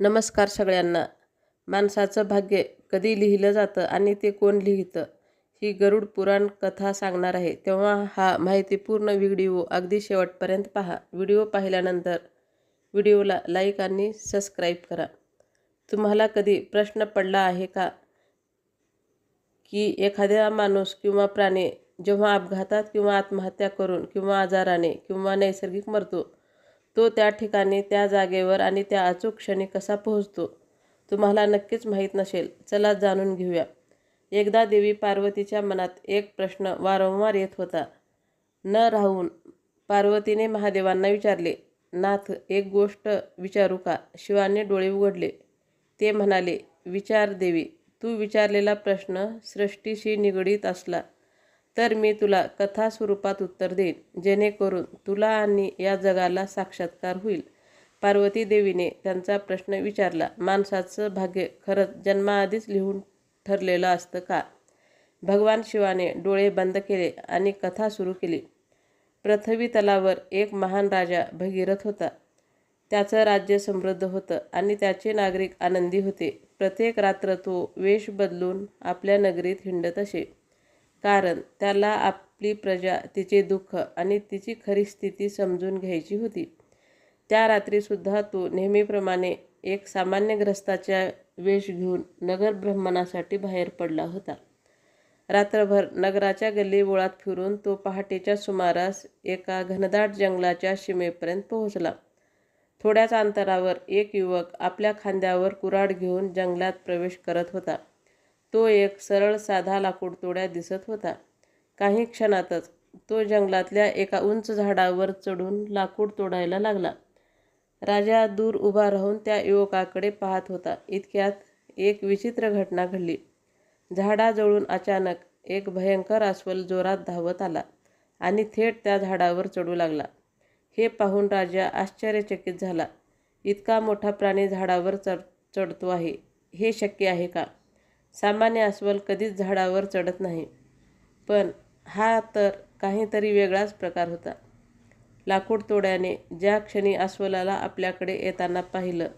नमस्कार सगळ्यांना. माणसाचं भाग्य कधी लिहिलं जातं आणि ते कोण लिहितं ही गरुड पुराण कथा सांगणार आहे. तेव्हा हा माहितीपूर्ण व्हिडिओ अगदी शेवटपर्यंत पहा. व्हिडिओ पाहिल्यानंतर व्हिडिओला लाईक आणि सबस्क्राईब करा. तुम्हाला कधी प्रश्न पडला आहे का? की एखाद्या माणूस किंवा प्राणी जेव्हा अपघातात किंवा आत्महत्या करून किंवा आजाराने किंवा नैसर्गिक मरतो तो त्या ठिकाणी त्या जागेवर आणि त्या अचूक क्षणी कसा पोहोचतो तुम्हाला नक्कीच माहीत नसेल. चला जाणून घेऊया. एकदा देवी पार्वतीच्या मनात एक प्रश्न वारंवार येत होता. न राहून पार्वतीने महादेवांना विचारले नाथ एक गोष्ट विचारू का? शिवाने डोळे उघडले. ते म्हणाले विचार देवी. तू विचारलेला प्रश्न सृष्टीशी निगडीत असला. तर मी तुला कथा स्वरूपात उत्तर देईन. जेणेकरून तुला आणि या जगाला साक्षात्कार होईल. पार्वती देवीने त्यांचा प्रश्न विचारला माणसाचं भाग्य खरंच जन्माआधीच लिहून ठरलेलं असतं का? भगवान शिवाने डोळे बंद केले आणि कथा सुरू केली. पृथ्वी तलावर एक महान राजा भगीरथ होता. त्याचं राज्य समृद्ध होतं आणि त्याचे नागरिक आनंदी होते. प्रत्येक रात्र तो वेश बदलून आपल्या नगरीत हिंडत असे. कारण त्याला आपली प्रजा तिचे दुःख आणि तिची खरी स्थिती समजून घ्यायची होती. त्या रात्रीसुद्धा तो नेहमीप्रमाणे एक सामान्य ग्रस्ताच्या वेश घेऊन नगर भ्रमणासाठी बाहेर पडला होता. रात्रभर नगराच्या गल्लीबोळात फिरून तो पहाटेच्या सुमारास एका घनदाट जंगलाच्या सीमेपर्यंत पोहोचला. थोड्याच अंतरावर एक युवक आपल्या खांद्यावर कुऱ्हाड घेऊन जंगलात प्रवेश करत होता. तो एक सरळ साधा लाकूड तोड्या दिसत होता. काही क्षणातच तो जंगलातल्या एका उंच झाडावर चढून लाकूड तोडायला लागला. राजा दूर उभा राहून त्या युवकाकडे पाहत होता. इतक्यात एक विचित्र घटना घडली. झाडाजवळून अचानक एक भयंकर अस्वल जोरात धावत आला आणि थेट त्या झाडावर चढू लागला. हे पाहून राजा आश्चर्यचकित झाला. इतका मोठा प्राणी झाडावर चढ चढतो आहे. हे शक्य आहे का? सामान्य अस्वल कधीच झाडावर चढत नाही. पण हा तर काहीतरी वेगळाच प्रकार होता. लाकूड तोड्याने ज्या क्षणी अस्वलाला आपल्याकडे येताना पाहिलं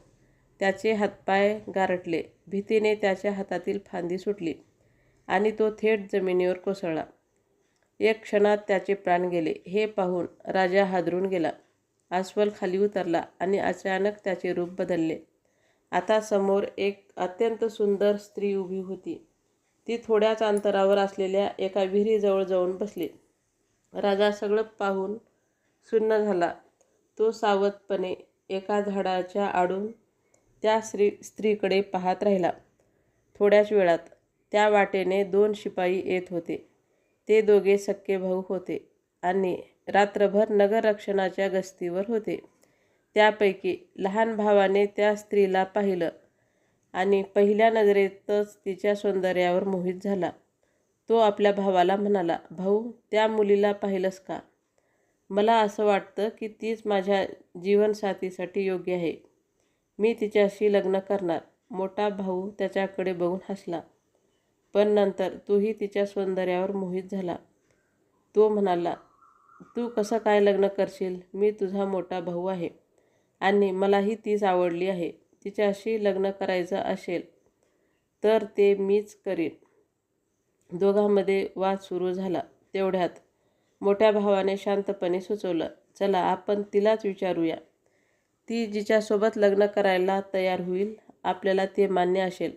त्याचे हातपाय गारटले भीतीने त्याच्या हातातील फांदी सुटली आणि तो थेट जमिनीवर कोसळला. एक क्षणात त्याचे प्राण गेले. हे पाहून राजा हादरून गेला. अस्वल खाली उतरला आणि अचानक त्याचे रूप बदलले. आता समोर एक अत्यंत सुंदर स्त्री उभी होती. ती थोड्याच अंतरावर असलेल्या एका विहिरीजवळ जाऊन बसली. राजा सगळं पाहून सुन्न झाला. तो सावधपणे एका झाडाच्या आडून त्या स्त्री स्त्रीकडे पाहत राहिला. थोड्याच वेळात त्या वाटेने दोन शिपाई येत होते. ते दोघे सक्के भाऊ होते आणि रात्रभर नगररक्षणाच्या गस्तीवर होते. त्यापैकी लहान भावाने त्या स्त्रीला पाहिलं आणि पहिल्या नजरेतच तिच्या सौंदर्यावर मोहित झाला. तो आपल्या भावाला म्हणाला भाऊ त्या मुलीला पाहिलंस का? मला असं वाटतं की तीच माझ्या जीवनसाथीसाठी योग्य आहे. मी तिच्याशी लग्न करणार. मोठा भाऊ त्याच्याकडे बघून हसला. पण नंतर तोही तिच्या सौंदर्यावर मोहित झाला. तो म्हणाला तू कसं काय लग्न करशील? मी तुझा मोठा भाऊ आहे. आणि मलाही तीच आवडली आहे. तिच्याशी लग्न करायचं असेल तर ते मीच करीन. दोघांमध्ये वाद सुरू झाला तेवढ्यात मोठ्या भावाने शांतपणे सुचवलं चला आपण तिलाच विचारूया. ती जिच्यासोबत लग्न करायला तयार होईल आपल्याला ते मान्य असेल.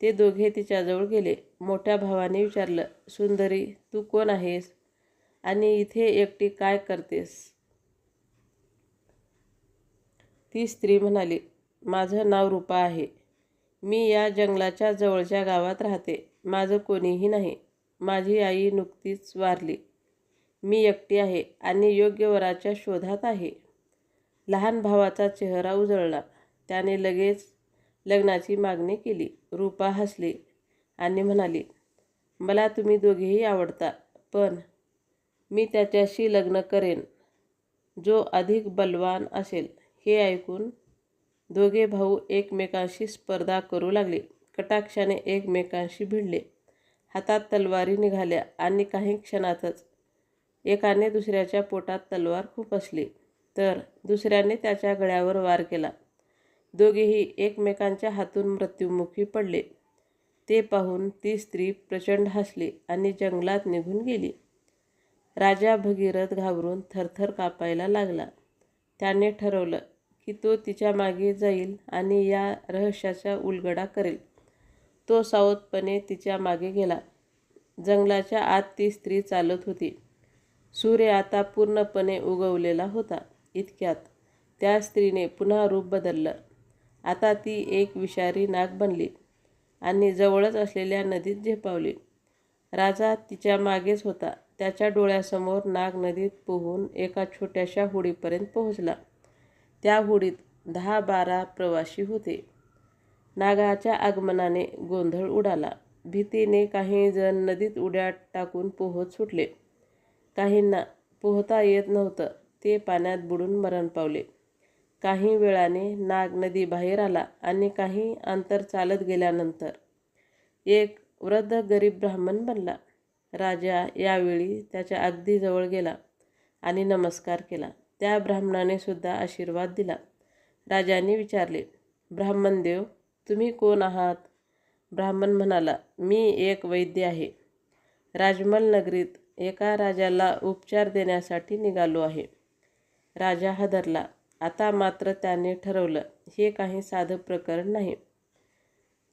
ते दोघे तिच्याजवळ गेले. मोठ्या भावाने विचारलं सुंदरी तू कोण आहेस? आणि इथे एकटी काय करतेस? ती स्त्री म्हणाली माझं नाव रूपा आहे. मी या जंगलाच्या जवळच्या गावात राहते. माझं कोणीही नाही. माझी आई नुकतीच वारली. मी एकटी आहे आणि योग्य वराच्या शोधात आहे. लहान भावाचा चेहरा उजळला. त्याने लगेच लग्नाची मागणी केली. रूपा हसली आणि म्हणाली मला तुम्ही दोघेही आवडता पण मी त्याच्याशी लग्न करेन. जो अधिक बलवान असेल हे ऐकून दोघे भाऊ एकमेकांशी स्पर्धा करू लागले. कटाक्षाने एकमेकांशी भिडले. हातात तलवारी निघाल्या आणि काही क्षणातच एकाने दुसऱ्याच्या पोटात तलवार खुपसली तर दुसऱ्याने त्याच्या गळ्यावर वार केला. दोघेही एकमेकांच्या हातून मृत्युमुखी पडले. ते पाहून ती स्त्री प्रचंड हसली आणि जंगलात निघून गेली. राजा भगीरथ घाबरून थरथर कापायला लागला. त्याने ठरवलं की तो तिच्यामागे जाईल आणि या रहस्याचा उलगडा करेल. तो सावधपणे तिच्यामागे गेला. जंगलाच्या आत ती स्त्री चालत होती. सूर्य आता पूर्णपणे उगवलेला होता इतक्यात. त्या स्त्रीने पुन्हा रूप बदललं. आता ती एक विषारी नाग बनली आणि जवळच असलेल्या नदीत झेपावली. राजा तिच्या मागेच होता. त्याच्या डोळ्यासमोर नाग नदीत पोहून एका छोट्याशा होडीपर्यंत पोहोचला. त्या होडीत दहा बारा प्रवासी होते. नागाच्या आगमनाने गोंधळ उडाला. भीतीने काही जण नदीत उड्या टाकून पोहत सुटले. काहींना पोहता येत नव्हतं. ते पाण्यात बुडून मरण पावले. काही वेळाने नाग नदी बाहेर आला आणि काही अंतर चालत गेल्यानंतर एक वृद्ध गरीब ब्राह्मण बनला. राजा यावेळी त्याच्या अगदी जवळ गेला आणि नमस्कार केला. त्या ब्राह्मणाने सुद्धा आशीर्वाद दिला. राजाने विचारले ब्राह्मणदेव तुम्ही कोण आहात? ब्राह्मण म्हणाला मी एक वैद्य आहे. राजमल नगरीत एका राजाला उपचार देण्यासाठी निघालो आहे. राजा हादरला. आता मात्र त्याने ठरवलं हे काही साधं प्रकरण नाही.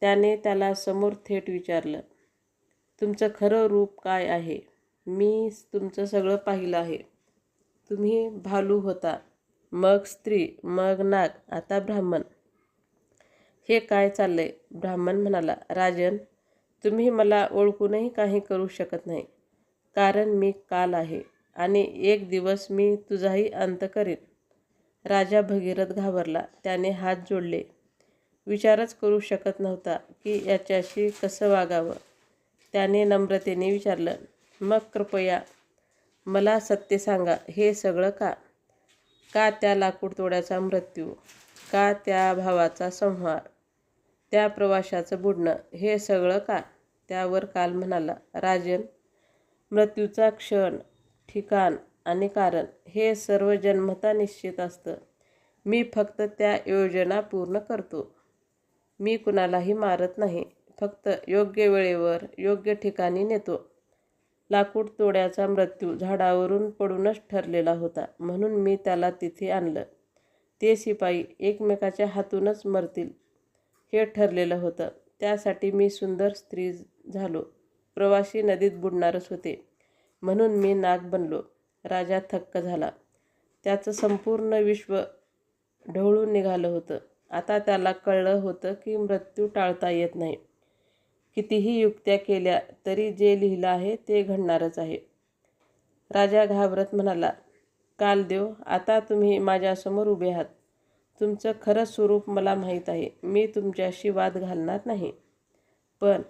त्याने त्याला समोर थेट विचारलं तुमचं खरं रूप काय आहे? मी तुमचं सगळं पाहिलं आहे. तुम्ही भालू होता. मग स्त्री मग नाग आता ब्राह्मण. हे काय चाललंय? ब्राह्मण म्हणाला राजन तुम्ही मला ओळखूनही काही करू शकत नाही. कारण मी काल आहे आणि एक दिवस मी तुझाही अंत करीन. राजा भगीरथ घाबरला. त्याने हात जोडले. विचारच करू शकत नव्हता की याच्याशी कसं वागावं? त्याने नम्रतेने विचारलं मग कृपया मला सत्य सांगा हे सगळं का? का त्या लाकूड तोड्याचा मृत्यू? का त्या भावाचा संहार? त्या प्रवाशाचं बुडणं हे सगळं का? त्यावर काल म्हणाला राजन मृत्यूचा क्षण ठिकाण आणि कारण हे सर्व जन्मता निश्चित असतं. मी फक्त त्या योजना पूर्ण करतो. मी कुणालाही मारत नाही. फक्त योग्य वेळेवर योग्य ठिकाणी नेतो. लाकूड तोड्याचा मृत्यू झाडावरून पडूनच ठरलेला होता म्हणून मी त्याला तिथे आणलं. ते शिपाई एकमेकाच्या हातूनच मरतील हे ठरलेलं होतं. त्यासाठी मी सुंदर स्त्री झालो. प्रवासी नदीत बुडणारच होते म्हणून मी नाग बनलो. राजा थक्क झाला. त्याचं संपूर्ण विश्व ढवळून निघालं होतं. आता त्याला कळलं होतं की मृत्यू टाळता येत नाही. कितीही युक्त्या केल्या तरी जे लिहिलं आहे ते घडणारच आहे. राजा घाबरत म्हणाला कालदेव आता तुम्ही माझ्यासमोर उभे आहात. तुमचं खरं स्वरूप मला माहीत आहे. मी तुमच्याशी वाद घालणार नाही. पण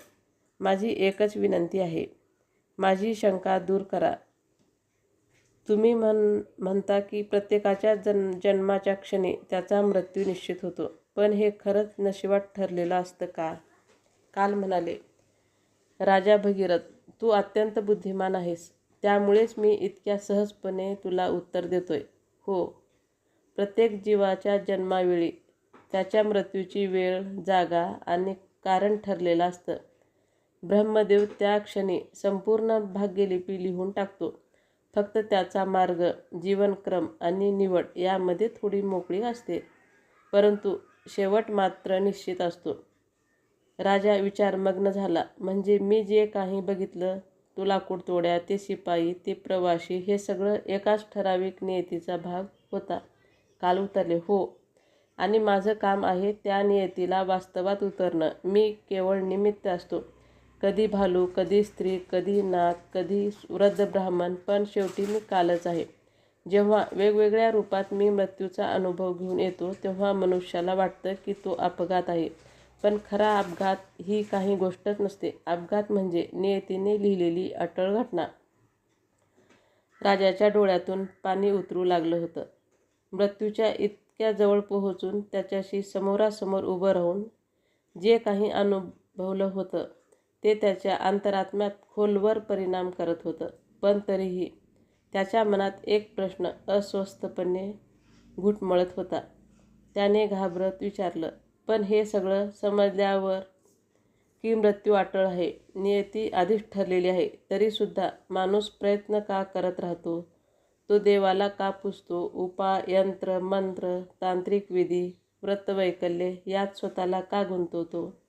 माझी एकच विनंती आहे. माझी शंका दूर करा. तुम्ही म्हण म्हणता की प्रत्येकाच्या जन जन्माच्या क्षणी त्याचा मृत्यू निश्चित होतो. पण हे खरंच नशिबात ठरलेलं असतं का? काल म्हणाले राजा भगीरथ तू अत्यंत बुद्धिमान आहेस. त्यामुळेच मी इतक्या सहजपणे तुला उत्तर देतोय. हो प्रत्येक जीवाच्या जन्मावेळी त्याच्या मृत्यूची वेळ जागा आणि कारण ठरलेलं असतं. ब्रह्मदेव त्या क्षणी संपूर्ण भाग्यलिपी लिहून टाकतो. फक्त त्याचा मार्ग जीवनक्रम आणि निवड यामध्ये थोडी मोकळी असते. परंतु शेवट मात्र निश्चित असतो. राजा विचारमग्न झाला. म्हणजे मी जे काही बघितलं तुला कुडतोड्या ते शिपाई ते प्रवासी हे सगळं एकाच ठराविक नियतीचा भाग होता. काल उतरले. हो. आणि माझं काम आहे त्या नियतीला वास्तवात उतरणं. मी केवळ निमित्त असतो. कधी भालू कधी स्त्री कधी नाग कधी वृद्ध ब्राह्मण पण शेवटी मी कालच आहे. जेव्हा वेगवेगळ्या रूपात मी मृत्यूचा अनुभव घेऊन येतो तेव्हा मनुष्याला वाटतं की तो अपघात आहे. पण खरा अपघात ही काही गोष्टच नसते. अपघात म्हणजे नियतीने लिहिलेली अटळ घटना. राजाच्या डोळ्यातून पाणी उतरू लागलं होतं. मृत्यूच्या इतक्या जवळ पोहोचून त्याच्याशी समोरासमोर उभं राहून जे काही अनुभवलं होतं ते त्याच्या अंतरात्म्यात खोलवर परिणाम करत होतं. पण तरीही त्याच्या मनात एक प्रश्न अस्वस्थपणे घुटमळत होता. त्याने घाबरत विचारलं पण हे सगळं समजल्यावर की मृत्यू अटळ आहे. नियती आधीच ठरलेली आहे. तरीसुद्धा माणूस प्रयत्न का करत राहतो? तो देवाला का पुजतो उपाय यंत्र मंत्र तांत्रिक विधी व्रतवैकल्ये यात स्वतःला का गुंतवतो?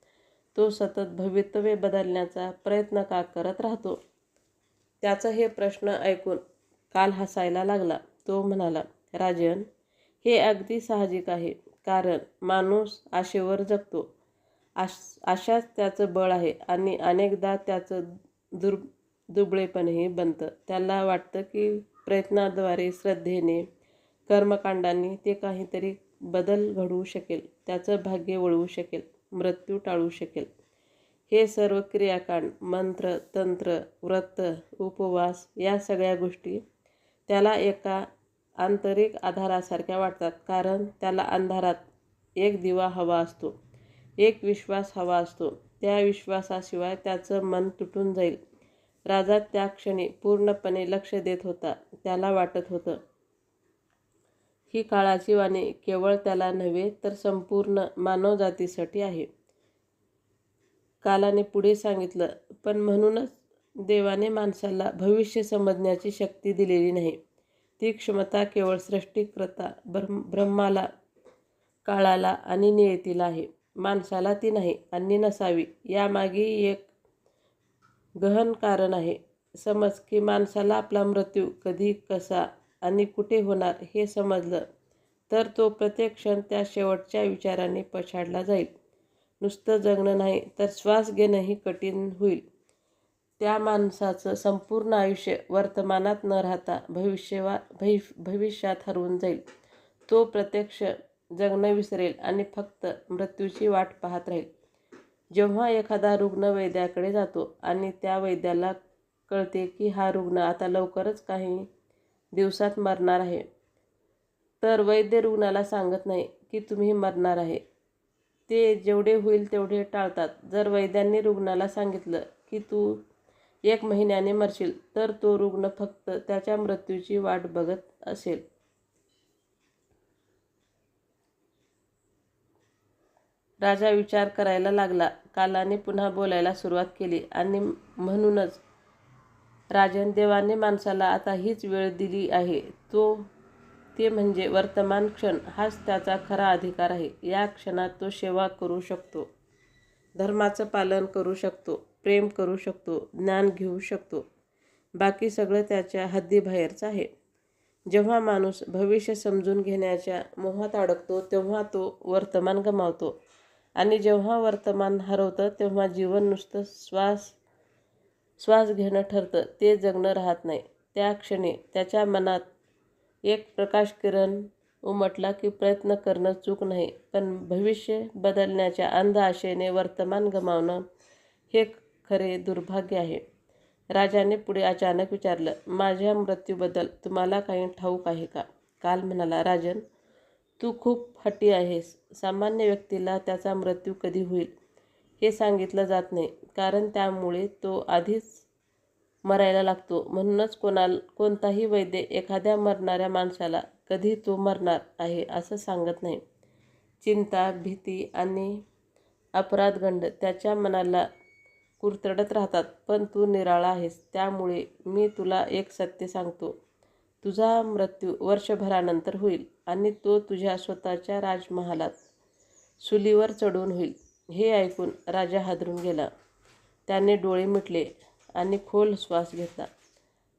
तो सतत भवितव्य बदलण्याचा प्रयत्न का करत राहतो? त्याचं हे प्रश्न ऐकून काल हसायला लागला. तो म्हणाला राजन हे अगदी साहजिक आहे. कारण माणूस आशेवर जगतो. आश आशाच त्याचं बळ आहे आणि अनेकदा त्याचं दुर दुबळेपणही बनतं. त्याला वाटतं की प्रयत्नाद्वारे श्रद्धेने कर्मकांडाने ते काहीतरी बदल घडवू शकेल. त्याचं भाग्य वळवू शकेल. मृत्यू टाळू शकेल. हे सर्व क्रियाकांड मंत्र तंत्र व्रत उपवास या सगळ्या गोष्टी त्याला एका आंतरिक आधारासारख्या वाटतात कारण त्याला अंधारात एक दिवा हवा असतो एक विश्वास हवा असतो. त्या विश्वासाशिवाय त्याचं मन तुटून जाईल. राजा त्या क्षणी पूर्णपणे लक्ष देत होता त्याला वाटत होतं. ही काळाची वाणी केवळ त्याला नव्हे तर संपूर्ण मानवजातीसाठी आहे. कालाने पुढे सांगितलं पण म्हणूनच देवाने माणसाला भविष्य समजण्याची शक्ती दिलेली नाही. ती क्षमता केवळ सृष्टीकर्ता ब्रह्म ब्रह्माला काळाला आणि नियतीला आहे. माणसाला ती नाही आणि नसावी. यामागे एक गहन कारण आहे. समज की माणसाला आपला मृत्यू कधी कसा आणि कुठे होणार हे समजलं तर तो प्रत्येक क्षण त्या शेवटच्या विचाराने पछाडला जाईल. नुसतं जगणं नाही तर श्वास घेणंही कठीण होईल. त्या माणसाचं संपूर्ण आयुष्य वर्तमानात न राहता भविष्यवा भवि भविष्यात हरवून जाईल. तो प्रत्यक्ष जगणं विसरेल आणि फक्त मृत्यूची वाट पाहत राहील. जेव्हा एखादा रुग्ण वैद्याकडे जातो आणि त्या वैद्याला कळते की हा रुग्ण आता लवकरच काही दिवसात मरणार आहे तर वैद्य रुग्णाला सांगत नाही की तुम्ही मरणार आहे. ते जेवढे होईल तेवढे टाळतात. जर वैद्यांनी रुग्णाला सांगितलं की तू एक महिन्याने मरशील तर तो रुग्ण फक्त त्याच्या मृत्यूची वाट बघत असेल. राजा विचार करायला लागला. कालाने पुन्हा बोलायला सुरुवात केली आणि म्हणूनच राजन देवाने माणसाला आता हीच वेळ दिली आहे. तो ते म्हणजे वर्तमान क्षण हाच त्याचा खरा अधिकार आहे. या क्षणात तो सेवा करू शकतो. धर्माचं पालन करू शकतो. प्रेम करू शकतो ज्ञान घेऊ शकतो. बाकी सगळं त्याच्या हद्दीबाहेरचं आहे. जेव्हा माणूस भविष्य समजून घेण्याच्या मोहात अडकतो तेव्हा तो वर्तमान गमावतो. आणि जेव्हा वर्तमान हरवतं तेव्हा जीवन नुसतं श्वास श्वास घेणं ठरतं. ते जगणं राहत नाही. त्या क्षणी त्याच्या मनात एक प्रकाश किरण उमटला की प्रयत्न करणं चूक नाही. पण भविष्य बदलण्याच्या अंध आशेने वर्तमान गमावणं हे खरे दुर्भाग्य आहे. राजाने पुढे अचानक विचारलं माझ्या मृत्यूबद्दल तुम्हाला काही ठाऊक आहे का? काल म्हणाला राजन तू खूप हट्टी आहेस. सामान्य व्यक्तीला त्याचा मृत्यू कधी होईल हे सांगितलं जात नाही. कारण त्यामुळे तो आधीच मरायला लागतो. म्हणूनच कोणाला कोणताही वैद्य एखाद्या मरणाऱ्या माणसाला कधी तो मरणार आहे असं सांगत नाही. चिंता भीती आणि अपराधगंड त्याच्या मनाला कुरतडत राहतात पण तू निराळा आहेस. त्यामुळे मी तुला एक सत्य सांगतो. तुझा मृत्यू वर्षभरानंतर होईल आणि तो तुझ्या स्वतःच्या राजमहालात सुलीवर चढून होईल. हे ऐकून राजा हादरून गेला. त्याने डोळे मिटले आणि खोल श्वास घेतला.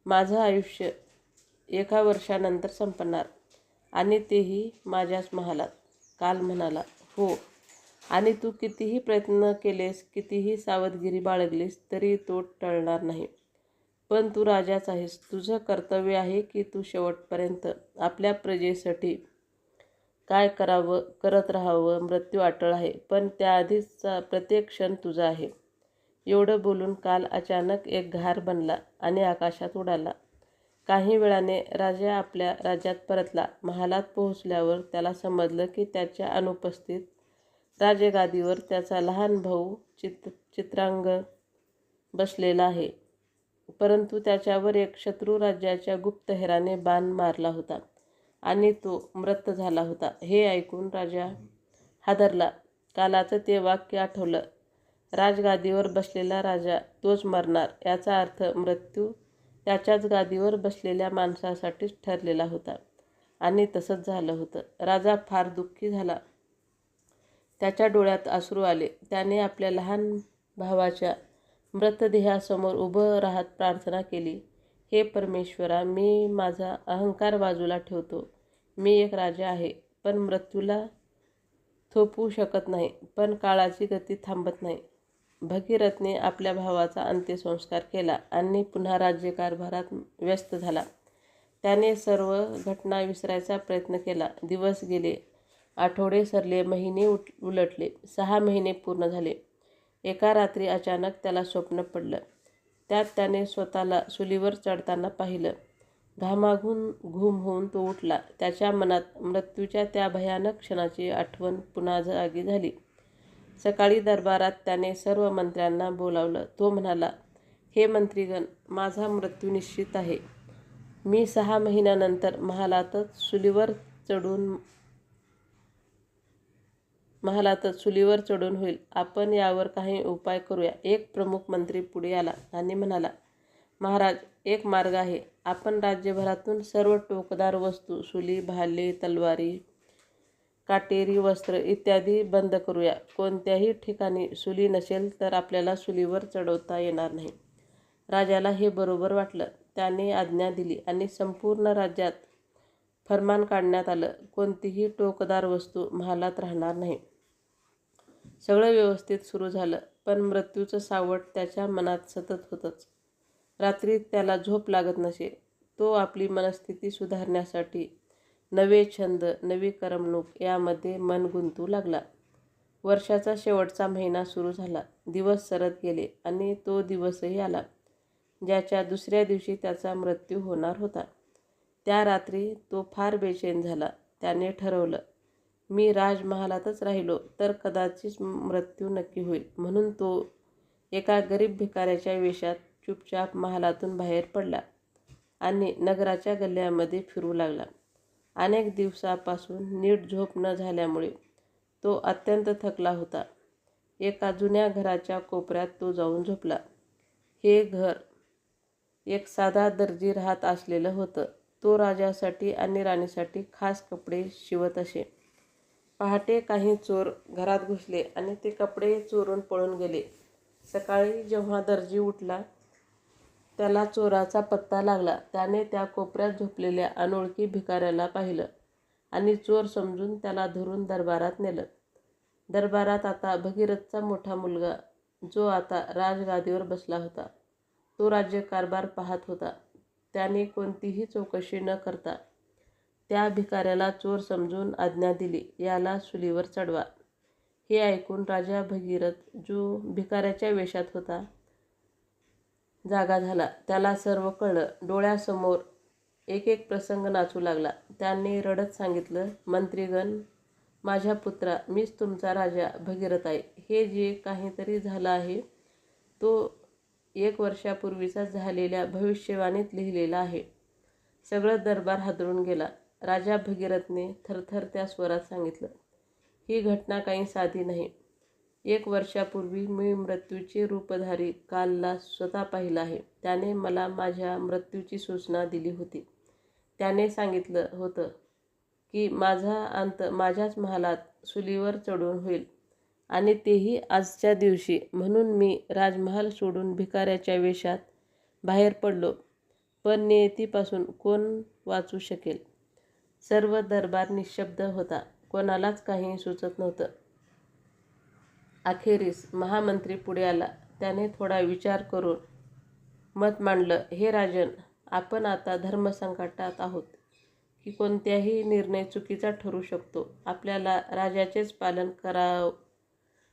माझं आयुष्य एका वर्षानंतर संपणार आणि तेही माझ्याच महालात. काल म्हणाला हो आणि तू कितीही प्रयत्न केलेस कितीही सावधगिरी बाळगलीस तरी तो टळणार नाही. पण तू राजाच आहेस. तुझं कर्तव्य आहे की तू शेवटपर्यंत आपल्या प्रजेसाठी काय करावं करत राहावं मृत्यू अटळ आहे. पण त्याआधीचा प्रत्येक क्षण तुझा आहे. एवढं बोलून काल अचानक एक घार बनला आणि आकाशात उडाला. काही वेळाने राजा आपल्या राज्यात परतला. महालात पोहोचल्यावर त्याला समजलं की त्याच्या अनुपस्थित राजगादीवर त्याचा लहान भाऊ चित चित्रांग बसलेला आहे. परंतु त्याच्यावर एक शत्रू राज्याच्या गुप्तहेराने बाण मारला होता आणि तो मृत झाला होता. हे ऐकून राजा हादरला. कालाचं ते वाक्य आठवलं. राजगादीवर बसलेला राजा तोच मरणार याचा अर्थ मृत्यू त्याच्याच गादीवर बसलेल्या माणसासाठीच ठरलेला होता आणि तसंच झालं होतं. राजा फार दुःखी झाला. त्याच्या डोळ्यात आसरू आले. त्याने आपल्या लहान भावाच्या मृतदेहासमोर उभं राहत प्रार्थना केली हे परमेश्वरा मी माझा अहंकार बाजूला ठेवतो. मी एक राजा आहे पण मृत्यूला थोपवू शकत नाही पण काळाची गती थांबत नाही. भगीरथने आपल्या भावाचा अंत्यसंस्कार केला आणि पुन्हा राज्यकारभारात व्यस्त झाला. त्याने सर्व घटना विसरायचा प्रयत्न केला. दिवस गेले. आठवडे सरले महिने उट उलटले सहा महिने पूर्ण झाले. एका रात्री अचानक त्याला स्वप्न पडलं. त्यात त्याने स्वतःला सुलीवर चढताना पाहिलं. घामाघून घुम होऊन तो उठला. त्याच्या मनात मृत्यूच्या त्या भयानक क्षणाची आठवण पुन्हा जागी झाली. सकाळी दरबारात त्याने सर्व मंत्र्यांना बोलावलं. तो म्हणाला हे मंत्रीगण माझा मृत्यू निश्चित आहे. मी सहा महिन्यानंतर महालातच सुलीवर चढून महालातच चुलीवर चढून होईल. आपण यावर काही उपाय करूया. एक प्रमुख मंत्री पुढे आला आणि म्हणाला महाराज एक मार्ग आहे. आपण राज्यभरातून सर्व टोकदार वस्तू सुली भाले तलवारी काटेरी वस्त्र इत्यादी बंद करूया. कोणत्याही ठिकाणी सुली नसेल तर आपल्याला सुलीवर चढवता येणार नाही. राजाला हे बरोबर वाटलं. त्याने आज्ञा दिली आणि संपूर्ण राज्यात फरमान काढण्यात आलं. कोणतीही टोकदार वस्तू महालात राहणार नाही. सगळं व्यवस्थित सुरू झालं पण मृत्यूचं सावट त्याच्या मनात सतत होतंच. रात्री त्याला झोप लागत नसे. तो आपली मनस्थिती सुधारण्यासाठी नवे छंद नवी करमणूक यामध्ये मन गुंतू लागला. वर्षाचा शेवटचा महिना सुरू झाला. दिवस सरत गेले आणि तो दिवसही आला ज्याच्या दुसऱ्या दिवशी त्याचा मृत्यू होणार होता. त्या रात्री तो फार बेचैन झाला. त्याने ठरवलं मी राजमहालातच राहिलो तर कदाचित मृत्यू नक्की होईल. म्हणून तो एका गरीब भिकाऱ्याच्या वेशात चुपचाप महालातून बाहेर पडला आणि नगराच्या गल्ल्यामध्ये फिरू लागला. अनेक दिवसापासून नीट झोप न झाल्यामुळे तो अत्यंत थकला होता. एका जुन्या घराच्या कोपऱ्यात तो जाऊन झोपला. हे घर एक साधा दर्जी राहत असलेलं होतं. तो राजासाठी आणि राणीसाठी खास कपडे शिवत असे. पहाटे काही चोर घरात घुसले आणि ते कपडे चोरून पळून गेले. सकाळी जेव्हा दर्जी उठला त्याला चोराचा पत्ता लागला. त्याने त्या कोपऱ्यात झोपलेल्या अनोळखी भिकाऱ्याला पाहिलं आणि चोर समजून त्याला धरून दरबारात नेलं. दरबारात आता भगीरथचा मोठा मुलगा जो आता राजगादीवर बसला होता. तो राज्यकारभार पाहत होता. त्याने कोणतीही चौकशी न करता त्या भिकाऱ्याला चोर समजून आज्ञा दिली. याला चुलीवर चढवा. हे ऐकून राजा भगीरथ जो भिकाऱ्याच्या वेशात होता जागा झाला. त्याला सर्व कळलं. डोळ्यासमोर एक एक प्रसंग नाचू लागला. त्यांनी रडत सांगितलं मंत्रीगण माझ्या पुत्रा मीच तुमचा राजा भगीरथ आहे. हे जे काहीतरी झालं आहे तो एक वर्षापूर्वीचा झालेल्या भविष्यवाणीत लिहिलेला आहे. सगळं दरबार हादरून गेला. राजा भगीरथने थरथरत्या स्वरात सांगितलं ही घटना काही साधी नाही. एक वर्षापूर्वी मी मृत्यूचे रूपधारी कालला स्वतः पाहिला आहे. त्याने मला माझ्या मृत्यूची सूचना दिली होती. त्याने सांगितलं होतं की माझा अंत माझ्याच महालात सुलीवर चढून होईल. आणि तेही आजच्या दिवशी. म्हणून मी राजमहाल सोडून भिकाऱ्याच्या वेशात बाहेर पडलो. पण नियतीपासून कोण वाचू शकेल? सर्व दरबार निशब्द होता. कोणालाच काही सुचत नव्हतं. अखेरीस महामंत्री पुढे आला. त्याने थोडा विचार करून मत मांडलं हे राजन आपण आता धर्मसंकटात आहोत. की कोणत्याही निर्णय चुकीचा ठरू शकतो. आपल्याला राजाचेच पालन करावं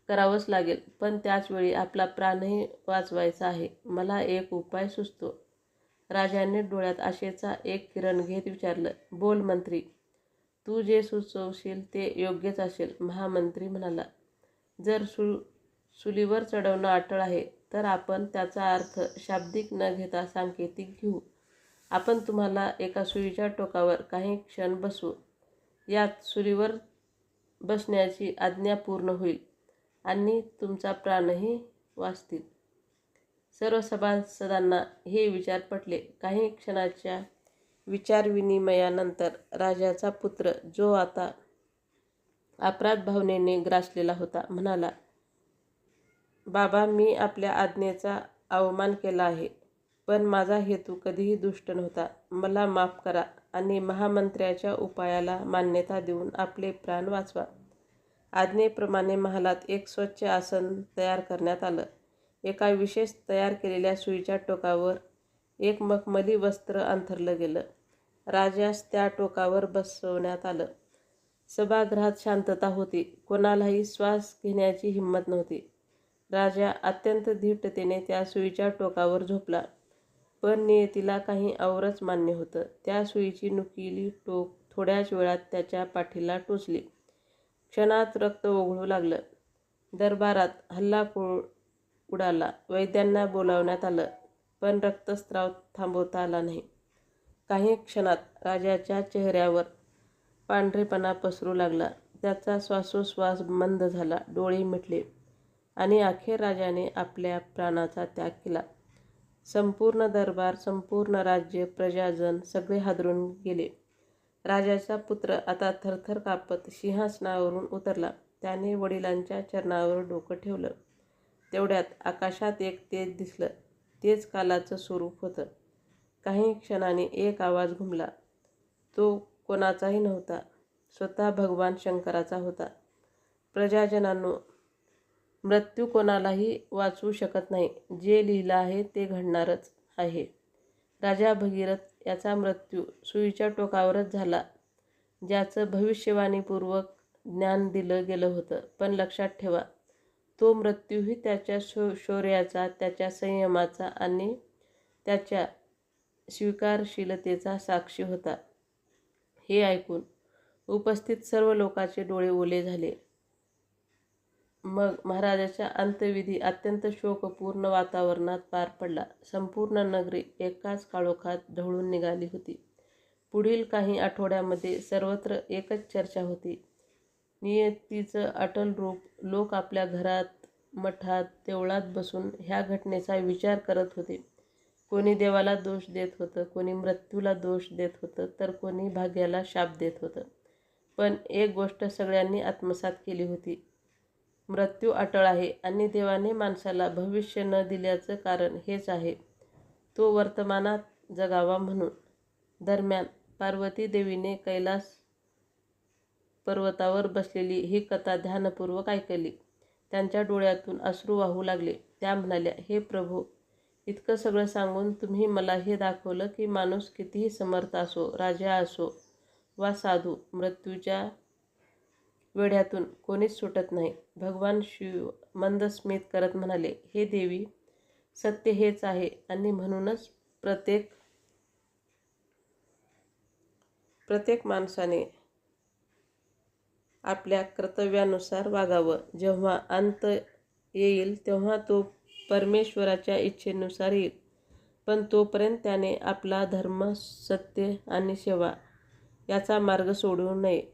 करावंच लागेल. पण त्याचवेळी आपला प्राणही वाचवायचा आहे. मला एक उपाय सुचतो. राजाने डोळ्यात आशेचा एक किरण घेत विचारलं बोल मंत्री तू जे सुचवशील ते योग्यच असेल. महामंत्री म्हणाला जर सु चुलीवर चढवणं अटळ आहे तर आपण त्याचा अर्थ शाब्दिक न घेता सांकेतिक घेऊ. आपण तुम्हाला एका सुईच्या टोकावर काही क्षण बसू यात सुरीवर बसण्याची आज्ञा पूर्ण होईल. आणि तुमचा प्राणही वाचतील. सर्व सभासदांना हे विचार पटले. काही क्षणाच्या विचारविनिमयानंतर राजाचा पुत्र जो आता अपराध भावनेने ग्रासलेला होता म्हणाला बाबा मी आपल्या आज्ञेचा अवमान केला आहे पण माझा हेतू कधीही दुष्ट नव्हता. मला माफ करा आणि महामंत्र्याच्या उपायाला मान्यता देऊन आपले प्राण वाचवा. आज्ञेप्रमाणे महालात एक स्वच्छ आसन तयार करण्यात आलं. एका विशेष तयार केलेल्या सुईच्या टोकावर एक मखमली वस्त्र अंथरलं गेलं. राजास त्या टोकावर बसवण्यात आलं. सभागृहात शांतता होती. कोणालाही श्वास घेण्याची हिंमत नव्हती. राजा अत्यंत धीटतेने त्या सुईच्या टोकावर झोपला. पण नियतीला काही औरच मान्य होतं. त्या सुईची नुकीली टोक थोड्याच वेळात त्याच्या पाठीला टोचली. क्षणात रक्त ओघळू लागलं. दरबारात हल्लाखोळ उडाला. वैद्यांना बोलावण्यात आलं पण रक्तस्राव थांबवता आला नाही. काही क्षणात राजाच्या चेहऱ्यावर पांढरेपणा पसरू लागला. त्याचा श्वासोश्वास मंद झाला डोळे मिटले आणि अखेर राजाने आपल्या प्राणाचा त्याग केला. संपूर्ण दरबार संपूर्ण राज्य प्रजाजन सगळे हादरून गेले. राजाचा पुत्र आता थरथर कापत सिंहासनावरून उतरला. त्याने वडिलांच्या चरणावर डोकं ठेवलं. तेवढ्यात आकाशात एक तेज दिसलं. तेच कालाचं स्वरूप होतं. काही क्षणाने एक आवाज घुमला. तो कोणाचाही नव्हता. स्वतः भगवान शंकराचा होता. प्रजाजनांनो मृत्यू कोणालाही वाचवू शकत नाही. जे लिहिलं आहे ते घडणारच आहे. राजा भगीरथ याचा मृत्यू सुईच्या टोकावरच झाला ज्याचं भविष्यवाणीपूर्वक ज्ञान दिलं गेलं होतं. पण लक्षात ठेवा तो मृत्यूही त्याच्या शो शौर्याचा त्याच्या संयमाचा आणि त्याच्या स्वीकारशीलतेचा साक्षी होता. हे ऐकून उपस्थित सर्व लोकांचे डोळे ओले झाले. मग महाराजाच्या अंत्यविधी अत्यंत शोकपूर्ण वातावरणात पार पडला. संपूर्ण नगरी एकाच काळोखात ढवळून निघाली होती. पुढील काही आठवड्यामध्ये सर्वत्र एकच चर्चा होती. नियतीचं अटल रूप लोक आपल्या घरात मठात देवळात बसून ह्या घटनेचा विचार करत होते. कोणी देवाला दोष देत होतं कोणी मृत्यूला दोष देत होतं तर कोणी भाग्याला शाप देत होतं. पण एक गोष्ट सगळ्यांनी आत्मसात केली होती. मृत्यू अटळ आहे आणि देवाने माणसाला भविष्य न दिल्याचं कारण हेच आहे. तो वर्तमानात जगावा म्हणून. दरम्यान पार्वती देवीने कैलास पर्वतावर बसलेली ही कथा ध्यानपूर्वक ऐकली. त्यांच्या डोळ्यातून अश्रू वाहू लागले. त्या म्हणाल्या हे प्रभू इतकं सगळं सांगून तुम्ही मला हे दाखवलं की माणूस कितीही समर्थ असो राजा असो वा साधू मृत्यूच्या वेढ्यातून कोणीच सुटत नाही. भगवान शिव मंद स्मित करत म्हणाले हे देवी सत्य हेच आहे आणि म्हणूनच प्रत्येक प्रत्येक माणसाने आपल्या कर्तव्यानुसार वागावं. जेव्हा अंत येईल तेव्हा तो परमेश्वराच्या इच्छेनुसार येईल. पण तोपर्यंत त्याने आपला धर्म सत्य आणि सेवा याचा मार्ग सोडू नये.